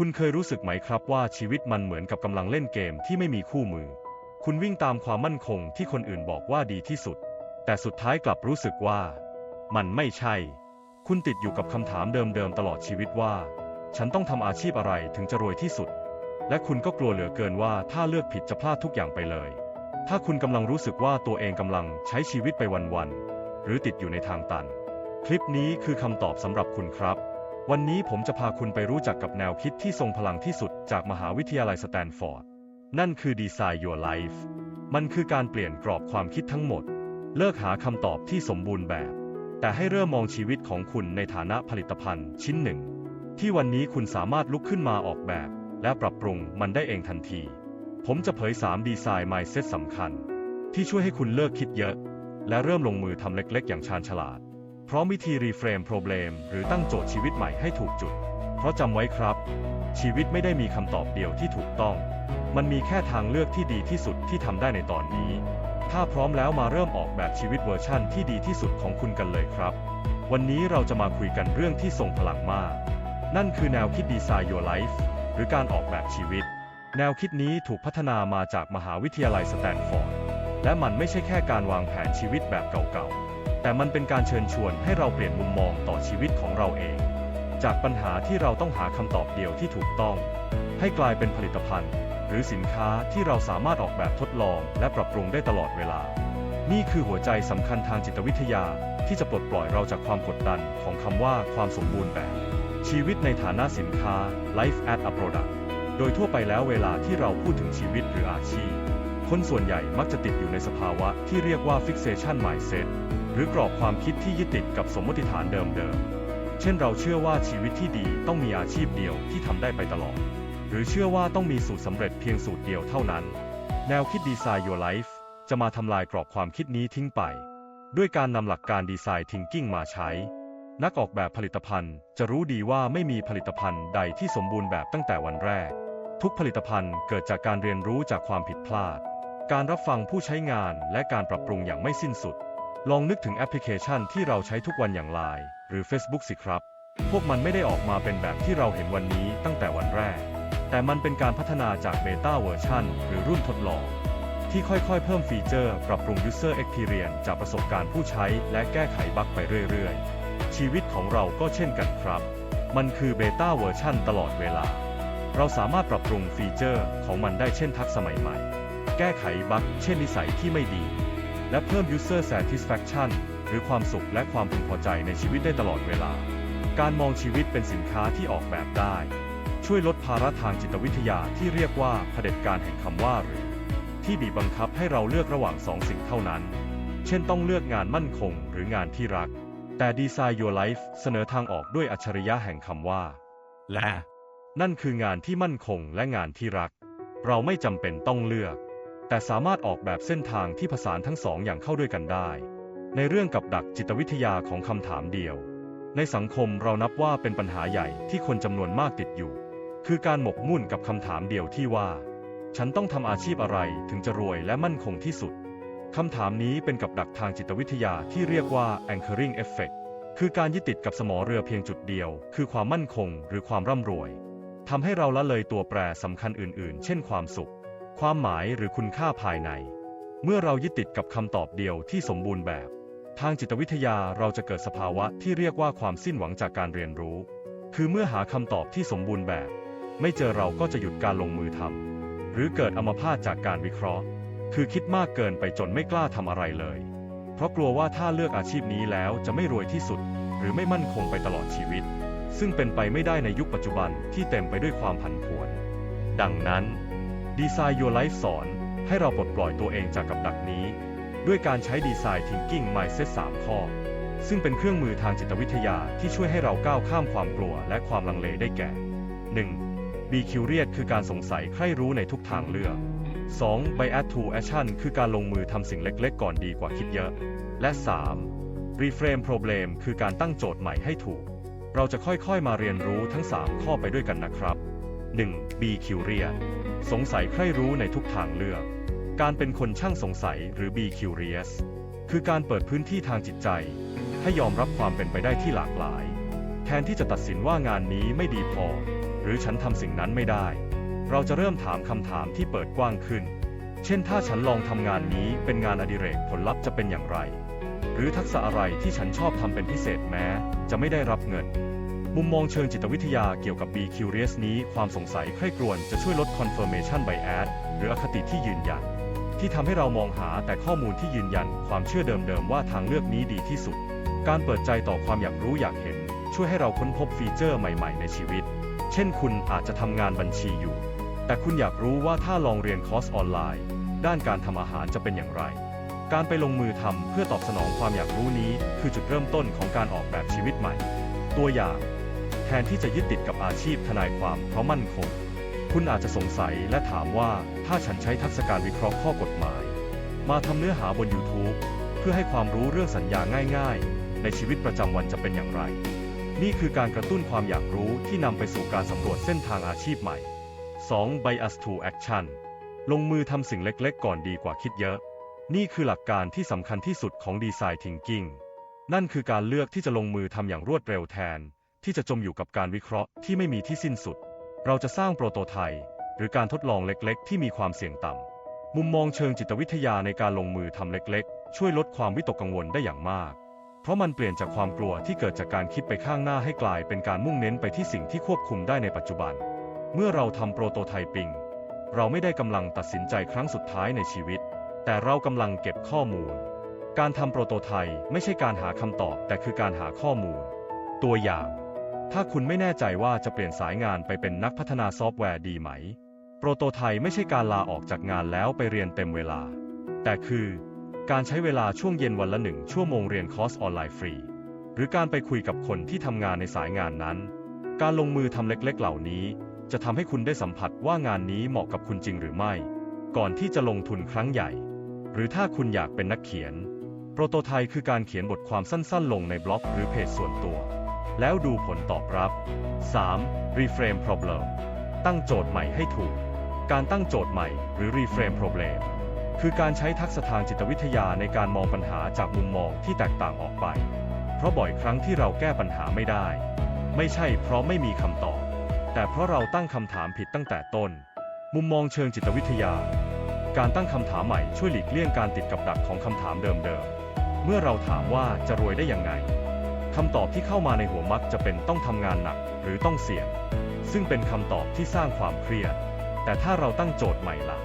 คุณเคยรู้สึกไหมครับว่าชีวิตมันเหมือนกับกำลังเล่นเกมที่ไม่มีคู่มือ คุณวิ่งตามความมั่นคงที่คนอื่นบอกว่าดีที่สุด แต่สุดท้ายกลับรู้สึกว่า มันไม่ใช่ คุณติดอยู่กับคำถามเดิมๆตลอดชีวิตว่า ฉันต้องทำอาชีพอะไรถึงจะรวยที่สุด และคุณก็กลัวเหลือเกินว่าถ้าเลือกผิดจะพลาดทุกอย่างไปเลย ถ้าคุณกำลังรู้สึกว่าตัวเองกำลังใช้ชีวิตไปวันๆหรือติดอยู่ในทางตัน คลิปนี้คือคำตอบสำหรับคุณครับ วันนี้ผมจะพาคุณไปรู้จักกับแนวคิดที่ทรงพลังที่สุดจากมหาวิทยาลัยสแตนฟอร์ด นั่นคือ Design Your Life มันคือการเปลี่ยนกรอบความคิดทั้งหมด เลิกหาคำตอบที่สมบูรณ์แบบ แต่ให้เริ่มมองชีวิตของคุณในฐานะผลิตภัณฑ์ชิ้นหนึ่ง ที่วันนี้คุณสามารถลุกขึ้นมาออกแบบ และปรับปรุงมันได้เองทันที ผมจะเผย 3 ดีไซน์ mindset สำคัญ ที่ช่วยให้คุณเลิกคิดเยอะ และเริ่มลงมือทำเล็ก ๆ อย่างชาญฉลาด พร้อมวิธีรีเฟรม problem หรือตั้งโจทย์ชีวิตใหม่ให้ถูกจุด เพราะจำไว้ครับ ชีวิตไม่ได้มีคำตอบเดียวที่ถูกต้อง มันมีแค่ทางเลือกที่ดีที่สุดที่ทำได้ในตอนนี้ ถ้าพร้อมแล้วมาเริ่มออกแบบชีวิตเวอร์ชั่นที่ดีที่สุดของคุณกันเลยครับ วันนี้เราจะมาคุยกันเรื่องที่ทรงพลังมาก นั่นคือแนวคิด Design Your Life หรือการออกแบบชีวิต แนวคิดนี้ถูกพัฒนามาจากมหาวิทยาลัยสแตนฟอร์ดและมันไม่ใช่แค่การวางแผนชีวิตแบบเก่าๆ แต่มันเป็นการเชิญชวนให้เราเปลี่ยนมุมมองต่อชีวิตของเราเอง จากปัญหาที่เราต้องหาคำตอบเดียวที่ถูกต้อง ให้กลายเป็นผลิตภัณฑ์ หรือสินค้าที่เราสามารถออกแบบทดลอง และปรับปรุงได้ตลอดเวลา นี่คือหัวใจสำคัญทางจิตวิทยาที่จะปลดปล่อยเราจากความกดดันของคำว่าความสมบูรณ์แบบ ชีวิตในฐานะสินค้า life as a product โดยทั่วไปแล้วเวลาที่เราพูดถึงชีวิตหรืออาชีพ คนส่วนใหญ่มักจะติดอยู่ในสภาวะที่เรียกว่า fixation mindset รือกรอบความคิดที่ยึดติดกับสมมติฐานเดิมๆ เช่นเราเชื่อว่าชีวิตที่ดีต้องมีอาชีพเดียวที่ทำได้ไปตลอด หรือเชื่อว่าต้องมีสูตรสำเร็จเพียงสูตรเดียวเท่านั้น แนวคิด Design Your Life จะมาทำลายกรอบความคิดนี้ทิ้งไป ด้วยการนำหลักการ Design Thinking มาใช้ นักออกแบบผลิตภัณฑ์ จะรู้ดีว่าไม่มีผลิตภัณฑ์ใดที่สมบูรณ์แบบตั้งแต่วันแรก ทุกผลิตภัณฑ์เกิดจากการเรียนรู้จากความผิดพลาด การรับฟังผู้ใช้งานและการปรับปรุงอย่างไม่สิ้นสุด ลองนึกถึงแอปพลิเคชันที่เราใช้ทุกวันอย่าง Line หรือ Facebook สิครับ พวกมันไม่ได้ออกมาเป็นแบบที่เราเห็นวันนี้ตั้งแต่วันแรก แต่มันเป็นการพัฒนาจากเบต้าเวอร์ชันหรือรุ่นทดลอง ที่ค่อยๆ เพิ่มฟีเจอร์ ปรับปรุง User Experience จากประสบการณ์ผู้ใช้และแก้ไขบั๊กไปเรื่อยๆ ชีวิตของเราก็เช่นกันครับ มันคือเบต้าเวอร์ชันตลอดเวลา เราสามารถปรับปรุงฟีเจอร์ของมันได้เช่นทักสมัยใหม่ แก้ไขบั๊กเช่นนิสัยที่ไม่ดี และเพิ่ม User Satisfaction หรือความสุขและความพึงพอใจในชีวิตได้ตลอดเวลา การมองชีวิตเป็นสินค้าที่ออกแบบได้ ช่วยลดภาระทางจิตวิทยาที่เรียกว่าเผด็จการแห่งคำว่าหรือ ที่บีบบังคับให้เราเลือกระหว่างสองสิ่งเท่านั้น เช่นต้องเลือกงานมั่นคงหรืองานที่รัก แต่ Design Your Life เสนอทางออกด้วยอัจฉริยะแห่งคำว่า และ นั่นคืองานที่มั่นคงและงานที่รัก เราไม่จำเป็นต้องเลือก แต่สามารถออกแบบเส้นทางที่ผสานทั้งสองอย่างเข้าด้วยกันได้ ในเรื่องกับดักจิตวิทยาของคำถามเดียว ในสังคมเรานับว่าเป็นปัญหาใหญ่ที่คนจำนวนมากติดอยู่ คือการหมกมุ่นกับคำถามเดียวที่ว่า ฉันต้องทำอาชีพอะไรถึงจะรวยและมั่นคงที่สุดคำถามนี้เป็นกับดักทางจิตวิทยาที่เรียกว่า anchoring effect คือการยึดติดกับสมอเรือเพียงจุดเดียว คือความมั่นคงหรือความร่ำรวยทำให้เราละเลยตัวแปรสำคัญอื่น ๆ เช่นความสุข ความหมายหรือคุณค่าภายใน เมื่อเรายึดติดกับคำตอบเดียวที่สมบูรณ์แบบ ทางจิตวิทยาเราจะเกิดสภาวะที่เรียกว่าความสิ้นหวังจากการเรียนรู้ คือเมื่อหาคำตอบที่สมบูรณ์แบบ ไม่เจอเราก็จะหยุดการลงมือทำหรือเกิดอัมพาตจากการวิเคราะห์ คือคิดมากเกินไปจนไม่กล้าทำอะไรเลย เพราะกลัวว่าถ้าเลือกอาชีพนี้แล้วจะไม่รวยที่สุด หรือไม่มั่นคงไปตลอดชีวิต ซึ่งเป็นไปไม่ได้ในยุคปัจจุบันที่เต็มไปด้วยความผันผวน ดังนั้น Design Your Life สอน ให้เราปลดปล่อยตัวเองจากกับดักนี้ ด้วยการใช้ Design Thinking Mindset 3 ข้อ ซึ่งเป็นเครื่องมือทางจิตวิทยาที่ช่วยให้เราก้าวข้ามความกลัวและความลังเลได้แก่ 1. Be curious คือการสงสัยใคร่รู้ในทุกทางเลือก 2. Bias to Action คือการลงมือทำสิ่งเล็กๆ ก่อนดีกว่าคิดเยอะ และ 3. Reframe Problem คือการตั้งโจทย์ใหม่ให้ถูก เราจะค่อยๆ มาเรียนรู้ทั้ง 3 ข้อไปด้วยกันนะครับ 1. Be curious สงสัยใคร่รู้ในทุกทางเลือก การเป็นคนช่างสงสัยหรือ be curious คือการเปิดพื้นที่ทางจิตใจ ให้ยอมรับความเป็นไปได้ที่หลากหลาย แทนที่จะตัดสินว่างานนี้ไม่ดีพอหรือรือฉันทำสิ่งนั้นไม่ได้ เราจะเริ่มถามคำถามที่เปิดกว้างขึ้น เช่นถ้าฉันลองทำงานนี้เป็นงานอดิเรกผลลัพธ์จะเป็นอย่างไร หรือทักษะอะไรที่ฉันชอบทำเป็นพิเศษแม้ จะไม่ได้รับเงิน มุมมองเชิงจิตวิทยาเกี่ยวกับ Be Curious นี้ ความสงสัยใคร่ครวญจะช่วยลด Confirmation Bias หรืออคติที่ยืนยัน ที่ทำให้เรามองหาแต่ข้อมูลที่ยืนยัน ความเชื่อเดิมๆว่าทางเลือกนี้ดีที่สุด การเปิดใจต่อความอยากรู้อยากเห็น ช่วยให้เราค้นพบฟีเจอร์ใหม่ๆ ในชีวิต เช่น คุณอาจจะทำงานบัญชีอยู่ แต่คุณอยากรู้ว่าถ้าลองเรียนคอร์สออนไลน์ ด้านการทำอาหารจะเป็นอย่างไรการไปลงมือทำเพื่อตอบสนองความอยากรู้นี้ คือจุดเริ่มต้นของการออกแบบชีวิตใหม่ ตัวอย่าง แทนที่จะยึดติดกับอาชีพทนายความเพราะมั่นคง คุณอาจจะสงสัยและถามว่าถ้าฉันใช้ทักษะการวิเคราะห์ข้อกฎหมาย มาทำเนื้อหาบน YouTube เพื่อให้ความรู้เรื่องสัญญาง่าย ๆ ในชีวิตประจำวันจะเป็นอย่างไร นี่คือการกระตุ้นความอยากรู้ที่นำไปสู่การสำรวจเส้นทางอาชีพใหม่ 2. Bias to Action ลงมือทำสิ่งเล็กๆ ก่อนดีกว่าคิดเยอะ นี่คือหลักการที่สำคัญที่สุดของ Design Thinking นั่นคือการเลือกที่จะลงมือทำอย่างรวดเร็วแทน ที่จะจมอยู่กับการวิเคราะห์ที่ไม่มีที่สิ้นสุด เราจะสร้างโปรโตไทป์หรือการทดลองเล็กๆ ที่มีความเสี่ยงต่ำ มุมมองเชิงจิตวิทยาในการลงมือทำเล็กๆ ช่วยลดความวิตกกังวลได้อย่างมาก เพราะมันเปลี่ยนจากความกลัวที่เกิดจากการคิดไปข้างหน้าให้กลายเป็นการมุ่งเน้นไปที่สิ่งที่ควบคุมได้ในปัจจุบัน เมื่อเราทำโปรโตไทปิงเราไม่ได้กำลังตัดสินใจครั้งสุดท้ายในชีวิต แต่เรากำลังเก็บข้อมูล การทำโปรโตไทป์ไม่ใช่การหาคำตอบ แต่คือการหาข้อมูล ตัวอย่าง ถ้าคุณไม่แน่ใจว่าจะเปลี่ยนสายงานไปเป็นนักพัฒนาซอฟต์แวร์ดีไหม โปรโตไทไม่ใช่การลาออกจากงานแล้วไปเรียนเต็มเวลา แต่คือ การใช้เวลาช่วงเย็นวันละหนึ่งชั่วโมงเรียนคอร์สออนไลน์ฟรี หรือการไปคุยกับคนที่ทำงานในสายงานนั้น การลงมือทำเล็กๆ เหล่านี้ จะทำให้คุณได้สัมผัสว่างานนี้เหมาะกับคุณจริงหรือไม่ ก่อนที่จะลงทุนครั้งใหญ่ หรือถ้าคุณอยากเป็นนักเขียน โปรโตไทคือการเขียนบทความสั้นๆ ลงในบล็อกหรือเพจส่วนตัว แล้วดูผลตอบรับ 3. reframe problem ตั้งโจทย์ใหม่ให้ถูก การตั้งโจทย์ใหม่หรือ reframe problem คือการใช้ทักษะทางจิตวิทยาในการมองปัญหาจากมุมมองที่แตกต่างออกไป เพราะบ่อยครั้งที่เราแก้ปัญหาไม่ได้ ไม่ใช่เพราะไม่มีคำตอบ แต่เพราะเราตั้งคำถามผิดตั้งแต่ต้น มุมมองเชิงจิตวิทยา การตั้งคำถามใหม่ช่วยหลีกเลี่ยงการติดกับดักของคำถามเดิมๆ เมื่อเราถามว่าจะรวยได้ยังไง คำตอบที่เข้ามาในหัวมักจะเป็นต้องทำงานหนักหรือต้องเสี่ยง ซึ่งเป็นคำตอบที่สร้างความเครียด แต่ถ้าเราตั้งโจทย์ใหม่ล่ะ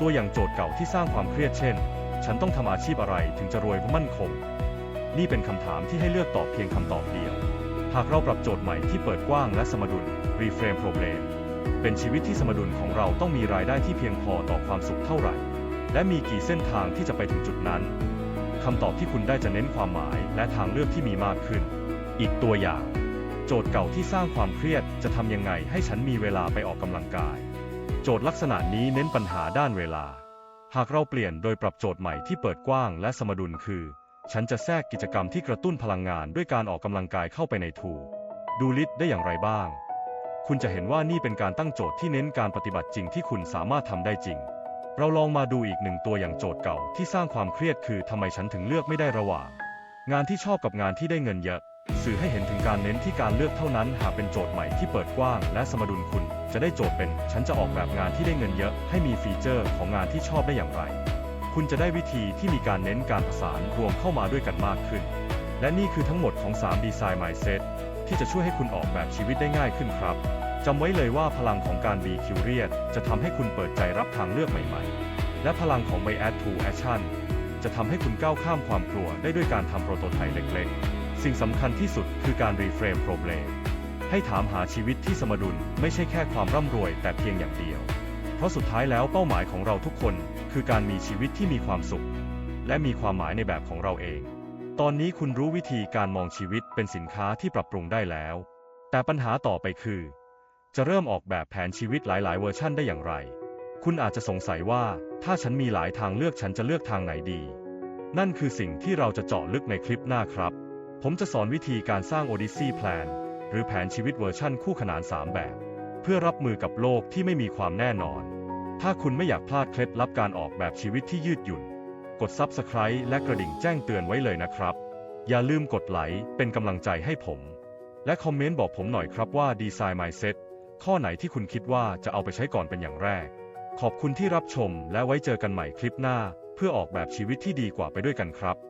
ตัวอย่างโจทย์เก่าที่สร้างความเครียดเช่น ฉันต้องทำอาชีพอะไรถึงจะรวยมั่นคง นี่เป็นคำถามที่ให้เลือกตอบเพียงคำตอบเดียว หากเราปรับโจทย์ใหม่ที่เปิดกว้างและสมดุล reframe problem เป็นชีวิตที่สมดุลของเราต้องมีรายได้ที่เพียงพอต่อความสุขเท่าไหร่ และมีกี่เส้นทางที่จะไปถึงจุดนั้นคำตอบที่คุณได้จะเน้นความหมายและทางเลือกที่มีมากขึ้น อีกตัวอย่าง โจทย์เก่าที่สร้างความเครียดจะทำยังไงให้ฉันมีเวลาไปออกกำลังกาย โจทย์ลักษณะนี้เน้นปัญหาด้านเวลา หากเราเปลี่ยนโดยปรับโจทย์ใหม่ที่เปิดกว้างและสมดุลคือ ฉันจะแทรกกิจกรรมที่กระตุ้นพลังงานด้วยการออกกำลังกายเข้าไปในทูดูลิสต์ได้อย่างไรบ้าง คุณจะเห็นว่านี่เป็นการตั้งโจทย์ที่เน้นการปฏิบัติจริงที่คุณสามารถทำได้จริง เราลองมาดูอีกหนึ่งตัวอย่างโจทย์เก่าที่สร้างความเครียดคือทำไมฉันถึงเลือกไม่ได้ระหว่าง งานที่ชอบกับงานที่ได้เงินเยอะ สื่อให้เห็นถึงการเน้นที่การเลือกเท่านั้น หากเป็นโจทย์ใหม่ที่เปิดกว้าง และสมดุลคุณ จะได้โจทย์เป็น ฉันจะออกแบบงานที่ได้เงินเยอะ ให้มีฟีเจอร์ของงานที่ชอบได้อย่างไร คุณจะได้วิธีที่มีการเน้นการผสานรวมเข้ามาด้วยกันมากขึ้น และนี่คือทั้งหมดของ 3 Design Mindset ที่จะช่วยให้คุณออกแบบชีวิตได้ง่ายขึ้นครับจำไว้เลยว่าพลังของการ Be Curious จะทำให้คุณเปิดใจรับทางเลือกใหม่ๆ และพลังของ Bias to Action จะทำให้คุณก้าวข้ามความกลัวได้ด้วยการทำโปรโตไทป์เล็กๆ สิ่งสำคัญที่สุดคือการ reframe problem ให้ถามหาชีวิตที่สมดุลไม่ใช่แค่ความร่ำรวยแต่เพียงอย่างเดียว เพราะสุดท้ายแล้วเป้าหมายของเราทุกคนคือการมีชีวิตที่มีความสุข และมีความหมายในแบบของเราเอง ตอนนี้คุณรู้วิธีการมองชีวิตเป็นสินค้าที่ปรับปรุงได้แล้ว แต่ปัญหาต่อไปคือ จะเริ่มออกแบบแผนชีวิตหลาย ๆ เวอร์ชั่นได้อย่างไร คุณอาจจะสงสัยว่าถ้าฉันมีหลายทางเลือกฉันจะเลือกทางไหนดี นั่นคือสิ่งที่เราจะเจาะลึกในคลิปหน้าครับ ผมจะสอนวิธีการสร้าง Odyssey Plan หรือแผนชีวิตเวอร์ชั่นคู่ขนาน 3 แบบ เพื่อรับมือกับโลกที่ไม่มีความแน่นอน ถ้าคุณไม่อยากพลาดเคล็ดลับการออกแบบชีวิตที่ยืดหยุ่น กด Subscribe และกระดิ่งแจ้งเตือนไว้เลยนะครับ อย่าลืมกดไลค์เป็นกำลังใจให้ผม และคอมเมนต์บอกผมหน่อยครับว่า Design Mindset ข้อไหนที่คุณคิดว่าจะเอาไปใช้ก่อนเป็นอย่างแรก ขอบคุณที่รับชมและไว้เจอกันใหม่คลิปหน้า เพื่อออกแบบชีวิตที่ดีกว่าไปด้วยกันครับ